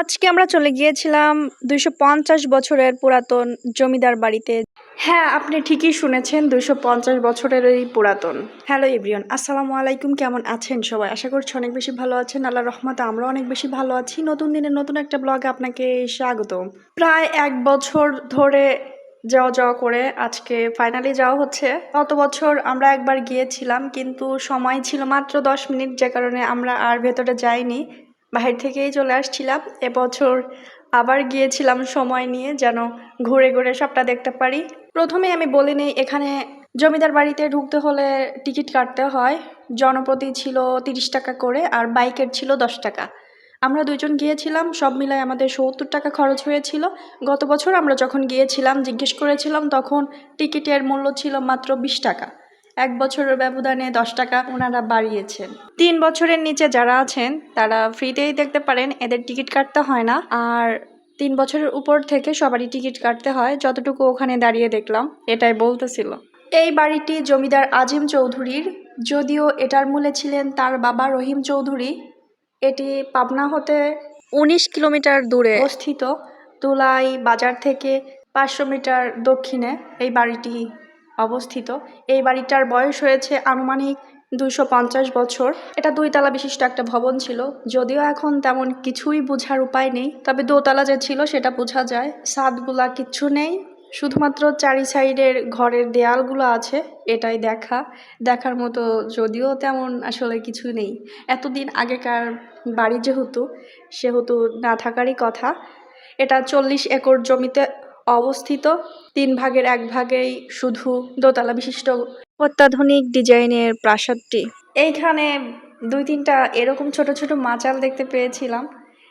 আজকে আমরা চলে গিয়েছিলাম দুইশো পঞ্চাশ বছরের পুরাতন জমিদার বাড়িতে। হ্যাঁ আপনি ঠিকই শুনেছেন দুইশো পঞ্চাশ বছরের এই পুরাতন। হ্যালো এভরিওন আসসালামু আলাইকুম। কেমন আছেন সবাই? আশা করছি অনেক বেশি ভালো আছেন। আল্লাহ রহমতে আমরা অনেক বেশি ভালো আছি। নতুন দিনে নতুন একটা ব্লগে আপনাকে স্বাগত প্রায় এক বছর ধরে যাওয়া যাওয়া করে আজকে ফাইনালি যাওয়া হচ্ছে। গত বছর আমরা একবার গিয়েছিলাম কিন্তু সময় ছিল মাত্র দশ মিনিট যে কারণে আমরা আর ভেতরে যাইনি। বাহির থেকেই চলে আসছিলাম। এবছর আবার গিয়েছিলাম সময় নিয়ে যেন ঘুরে ঘুরে সবটা দেখতে পারি। প্রথমে আমি বলে নিই এখানে জমিদার বাড়িতে ঢুকতে হলে টিকিট কাটতে হয়। জনপ্রতি ছিল তিরিশ টাকা করে আর বাইকের ছিল দশ টাকা। আমরা দুজন গিয়েছিলাম, সব মিলাই আমাদের সত্তর টাকা খরচ হয়েছিল। গত বছর আমরা যখন গিয়েছিলাম, জিজ্ঞেস করেছিলাম, তখন টিকিটের মূল্য ছিল মাত্র বিশ টাকা। এক বছরের ব্যবধানে দশ টাকা ওনারা বাড়িয়েছেন। তিন বছরের নিচে যারা আছেন তারা ফ্রিতেই দেখতে পারেন এদের টিকিট কাটতে হয় না। আর তিন বছরের উপর থেকে সবারই টিকিট কাটতে হয় যতটুকু ওখানে দাঁড়িয়ে দেখলাম এটাই বলতেছিল। এই বাড়িটি জমিদার আজিম চৌধুরীর যদিও এটার মূলে ছিলেন তার বাবা রহিম চৌধুরী এটি পাবনা হতে উনিশ কিলোমিটার দূরে। অবস্থিত তুলাই বাজার থেকে পাঁচশো মিটার দক্ষিণে এই বাড়িটি অবস্থিত। এই বাড়িটার বয়স হয়েছে আনুমানিক দুইশো পঞ্চাশ বছর। এটা দুইতলা বিশিষ্ট একটা ভবন ছিল। যদিও এখন তেমন কিছুই বোঝার উপায় নেই, তবে দোতলা যে ছিল সেটা বোঝা যায়। সাদগুলা কিচ্ছু নেই, শুধুমাত্র চারি সাইডের ঘরের দেয়ালগুলো আছে, এটাই দেখা। দেখার মতো যদিও তেমন আসলে কিছু নেই। এতদিন আগেকার বাড়ি যেহেতু, সেহেতু না থাকারই কথা। এটা চল্লিশ একর জমিতে অবস্থিত। তিন ভাগের এক ভাগেই শুধু দোতলা বিশিষ্ট অত্যাধুনিক ডিজাইনের প্রাসাদটি। এইখানে দুই তিনটা এরকম ছোট ছোট মাচাল দেখতে পেয়েছিলাম।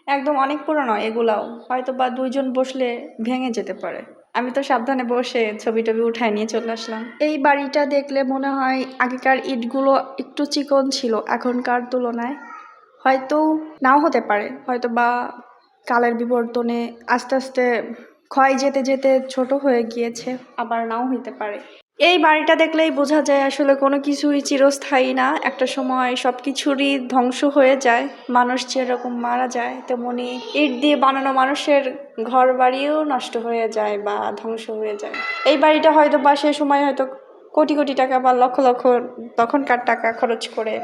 একদম অনেক পুরনো এগুলাও। হয়তো বা দুইজন বসলে ভেঙে যেতে পারে। আমি তো সাবধানে বসে ছবি টবি উঠায় নিয়ে চলে আসলাম। এই বাড়িটা দেখলে মনে হয় আগেকার ইটগুলো একটু চিকন ছিল, এখনকার তুলনায়। হয়তো নাও হতে পারে। হয়তো বা কালের বিবর্তনে আস্তে আস্তে ক্ষয় যেতে যেতে ছোট হয়ে গিয়েছে, আবার নাও হইতে পারে। এই বাড়িটা দেখলেই বোঝা যায় আসলে কোনো কিছুই চিরস্থায়ী না। একটা সময় সব কিছুরই ধ্বংস হয়ে যায়, মানুষ যেরকম মারা যায় তেমনি ইট দিয়ে বানানো মানুষের ঘর বাড়িও নষ্ট হয়ে যায় বা ধ্বংস হয়ে যায়। এই বাড়িটা হয়তো বা সে সময় হয়তো কোটি কোটি টাকা বা লক্ষ লক্ষ তখনকার টাকা খরচ করে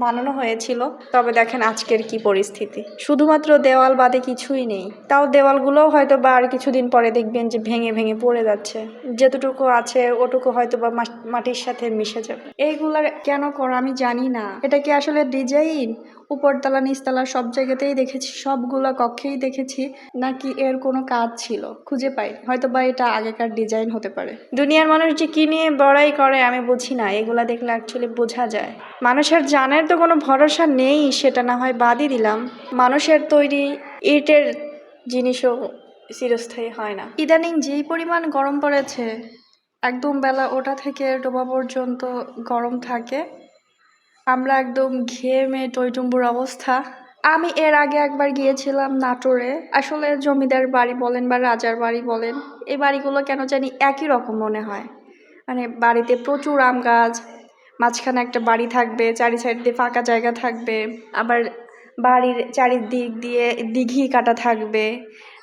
বানানো হয়েছিল। তবে দেখেন আজকের কি পরিস্থিতি। শুধুমাত্র দেওয়াল বাদে কিছুই নেই। তাও দেওয়ালগুলোও হয়তো বা আর কিছুদিন পরে দেখবেন যে ভেঙে ভেঙে পড়ে যাচ্ছে। যেতটুকু আছে ওটুকু হয়তো বা মাটির সাথে মিশে যাবে। এইগুলার কেন করা আমি জানি না। এটা কি আসলে ডিজাইন? উপরতলা নিচতলা সব জায়গাতেই দেখেছি সবগুলো কক্ষেই দেখেছি। নাকি এর কোনো কাজ ছিল? খুঁজে পাই। হয়তো বা এটা আগেকার ডিজাইন হতে পারে। দুনিয়ার মানুষ যে কি নিয়ে বড়াই করে আমি বুঝি না। এগুলা দেখলে অ্যাকচুয়ালি বোঝা যায়। মানুষের জানের তো কোনো ভরসা নেই সেটা না হয় বাদই দিলাম। মানুষের তৈরি ইটের জিনিসও চিরস্থায়ী হয় না। ইদানিং যেই পরিমাণ গরম পড়েছে একদম বেলা ওটা থেকে ডোবা পর্যন্ত গরম থাকে। আমরা একদম ঘেমে টইটুম্বুর অবস্থা। আমি এর আগে একবার গিয়েছিলাম নাটোরে। আসলে জমিদার বাড়ি বলেন বা রাজার বাড়ি বলেন, এই বাড়িগুলো কেন জানি একই রকম মনে হয়। মানে বাড়িতে প্রচুর আম গাছ, মাঝখানে একটা বাড়ি থাকবে, চারি সাইড দিয়ে ফাঁকা জায়গা থাকবে, আবার বাড়ির চারিদিক দিয়ে দিঘি কাটা থাকবে।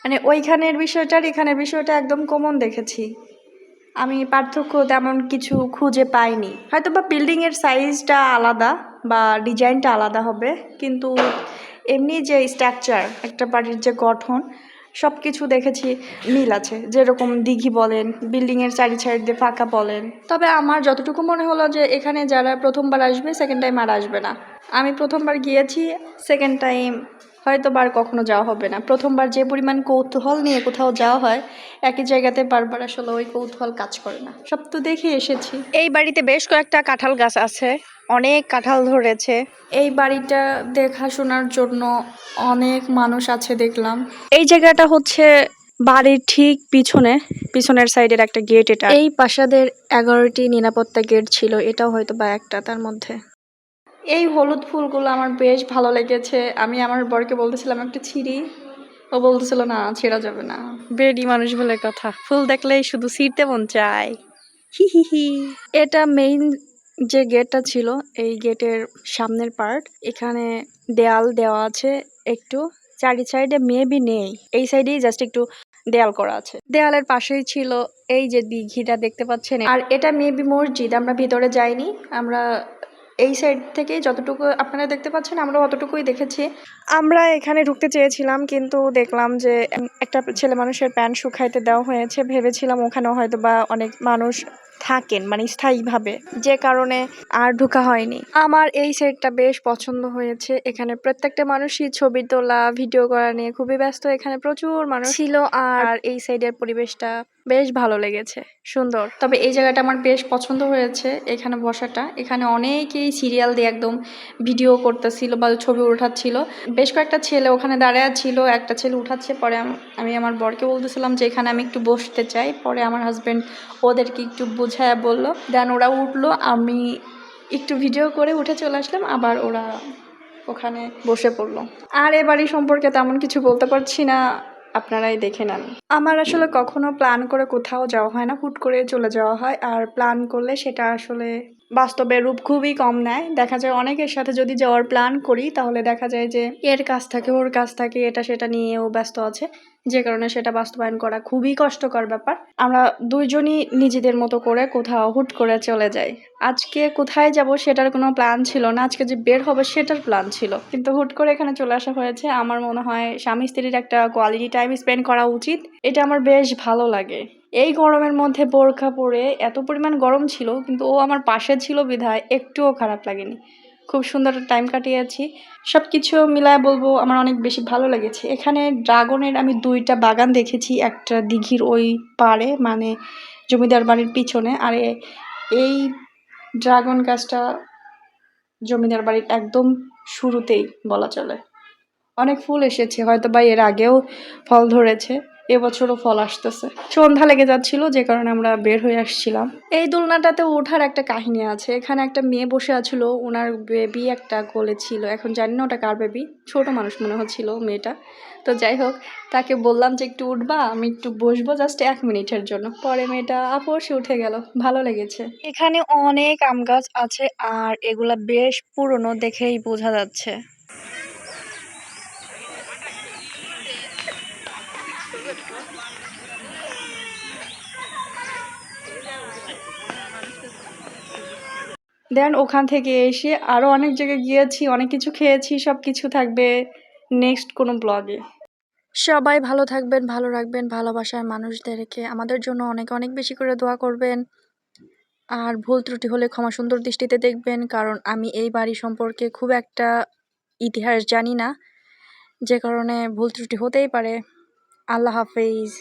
মানে ওইখানের বিষয়টা আর এখানের বিষয়টা একদম কমন দেখেছি। আমি পার্থক্য তেমন কিছু খুঁজে পাইনি। হয়তো বা বিল্ডিংয়ের সাইজটা আলাদা বা ডিজাইনটা আলাদা হবে, কিন্তু এমনি যে স্ট্রাকচার একটা বাড়ির যে গঠন সব কিছু দেখেছি মিল আছে। যেরকম দিঘি বলেন বিল্ডিংয়ের চারি সাইড দিয়ে ফাঁকা বলেন। তবে আমার যতটুকু মনে হলো যে এখানে যারা প্রথমবার আসবে সেকেন্ড টাইম আর আসবে না। আমি প্রথমবার গিয়েছি সেকেন্ড টাইম হয়তো বার কখনো যাওয়া হবে না। প্রথমবার যে পরিমাণ কৌতূহল নিয়ে কোথাও যাওয়া হয় একই জায়গাতে বারবার আসলে ওই কৌতূহল কাজ করে না। সব তো দেখে এসেছি। এই বাড়িতে বেশ কয়েকটা কাঁঠাল গাছ আছে অনেক কাঁঠাল ধরেছে। এই বাড়িটা দেখাশোনার জন্য অনেক মানুষ আছে দেখলাম। এই জায়গাটা হচ্ছে বাড়ির ঠিক পিছনে পিছনের সাইডের একটা গেট এটা। এই প্রাসাদের এগারোটি নিরাপত্তা গেট ছিল এটাও হয়তো বা একটা তার মধ্যে। এই হলুদ ফুলগুলো আমার বেশ ভালো লেগেছে। আমি আমার বরকে বলতেছিলাম একটা ছিঁড়ি। ও বলতেছিল না ছেঁড়া যাবে না। বেডি মানুষ বলে কথা। ফুল দেখলেই শুধু ছিঁড়তে মন চায়। হি হি হি। এটা মেইন যে গেটটা ছিল এই গেটের সামনের পার্ট এখানে দেয়াল দেওয়া আছে একটু। চারি সাইডে মেবি নেই। এই সাইডেই জাস্ট একটু দেয়াল করা আছে। দেয়ালের পাশেই ছিল এই যে দিঘিটা দেখতে পাচ্ছেন। আর এটা মেবি মসজিদ আমরা ভিতরে যাইনি। আমরা এই সাইড থেকে যতটুকু আপনারা দেখতে পাচ্ছেন আমরা অতটুকুই দেখেছি। আমরা এখানে ঢুকতে চেয়েছিলাম, কিন্তু দেখলাম যে একটা ছেলে মানুষের প্যান্ট শুকাইতে দেওয়া হয়েছে। ভেবেছিলাম ওখানে হয়তো বা অনেক মানুষ থাকেন মানে স্থায়ীভাবে। যে কারণে আর ঢোকা হয়নি। আমার এই সেটটা বেশ পছন্দ হয়েছে। এখানে প্রত্যেকটা মানুষই ছবি তোলা ভিডিও করা নিয়ে খুবই ব্যস্ত। এখানে প্রচুর মানুষ ছিল আর এই সাইডের পরিবেশটা বেশ ভালো লেগেছে। সুন্দর। তবে এই জায়গাটা আমার বেশ পছন্দ হয়েছে এখানে বসাটা। এখানে অনেকেই সিরিয়াল দিয়ে একদম ভিডিও করতেছিল বা ছবি উঠাচ্ছিল। বেশ কয়েকটা ছেলে ওখানে দাঁড়ায় ছিল একটা ছেলে উঠাচ্ছে পরে আমি আমার বরকে বলতেছিলাম যে এখানে আমি একটু বসতে চাই। পরে আমার হাজবেন্ড ওদেরকে একটু বোঝায় বলল, দেন ওরা উঠল, আমি একটু ভিডিও করে উঠে চলে আসলাম, আবার ওরা ওখানে বসে পড়ল। আর এ বাড়ি সম্পর্কে তেমন কিছু বলতে পারছি না, আপনারাই দেখে নেন। আমার আসলে কখনো প্ল্যান করে কোথাও যাওয়া হয় না, হুট করে চলে যাওয়া হয়, আর প্ল্যান করলে সেটা আসলে বাস্তবে রূপ খুবই কম নেয়। দেখা যায় অনেকের সাথে যদি যাওয়ার প্ল্যান করি, তাহলে দেখা যায় যে এর কাজ থাকে, ওর কাজ থাকে, এটা সেটা নিয়েও ব্যস্ত আছে। যে কারণে সেটা বাস্তবায়ন করা খুবই কষ্টকর ব্যাপার। আমরা দুইজনই নিজেদের মতো করে কোথাও হুট করে চলে যাই। আজকে কোথায় যাব সেটার কোনো প্ল্যান ছিল না। আজকে যে বের হবে সেটার প্ল্যান ছিল। কিন্তু হুট করে এখানে চলে আসা হয়েছে। আমার মনে হয় স্বামী স্ত্রীর একটা কোয়ালিটি টাইম স্পেন্ড করা উচিত। এটা আমার বেশ ভালো লাগে। এই গরমের মধ্যে বোরখা পরে এত পরিমাণ গরম ছিল, কিন্তু ও আমার পাশে ছিল বিধায় একটুও খারাপ লাগেনি। খুব সুন্দর টাইম কাটিয়েছি। সব কিছু মিলায় বলব, আমার অনেক বেশি ভালো লেগেছে। এখানে ড্রাগনের আমি দুইটা বাগান দেখেছি, একটা দিঘির ওই পাড়ে মানে জমিদার বাড়ির পিছনে, আর এই ড্রাগন গাছটা জমিদার বাড়ির একদম শুরুতেই বলা চলে। অনেক ফুল এসেছে হয়তো বা এর আগেও ফল ধরেছে। এবছরও ফল আসতেছে। সন্ধ্যা লেগে যাচ্ছিল, যে কারণে আমরা বের হয়ে আসছিলাম। এই দোলনাটাতে ওঠার একটা কাহিনী আছে। এখানে একটা মেয়ে বসে আছিল, ওনার বেবি একটা কোলে ছিল। এখন জানি না ওটা কার বেবি ছোট মানুষ মনে হচ্ছিল মেয়েটা। তো যাই হোক, তাকে বললাম যে, একটু উঠবা, আমি একটু বসবো জাস্ট এক মিনিটের জন্য। পরে মেয়েটা আপোষে উঠে গেল, ভালো লেগেছে। এখানে অনেক আম গাছ আছে, আর এগুলা বেশ পুরনো দেখেই বোঝা যাচ্ছে। দেন ওখান থেকে এসে আরও অনেক জায়গায় গিয়েছি, অনেক কিছু খেয়েছি সব কিছু থাকবে নেক্সট কোনো ব্লগে সবাই ভালো থাকবেন, ভালো রাখবেন, ভালোবাসার মানুষদেরকে। আমাদের জন্য অনেক অনেক বেশি করে দোয়া করবেন। আর ভুল ত্রুটি হলে ক্ষমা সুন্দর দৃষ্টিতে দেখবেন, কারণ আমি এই বাড়ি সম্পর্কে খুব একটা ইতিহাস জানি না। যে কারণে ভুল ত্রুটি হতেই পারে। আল্লাহ হাফেজ।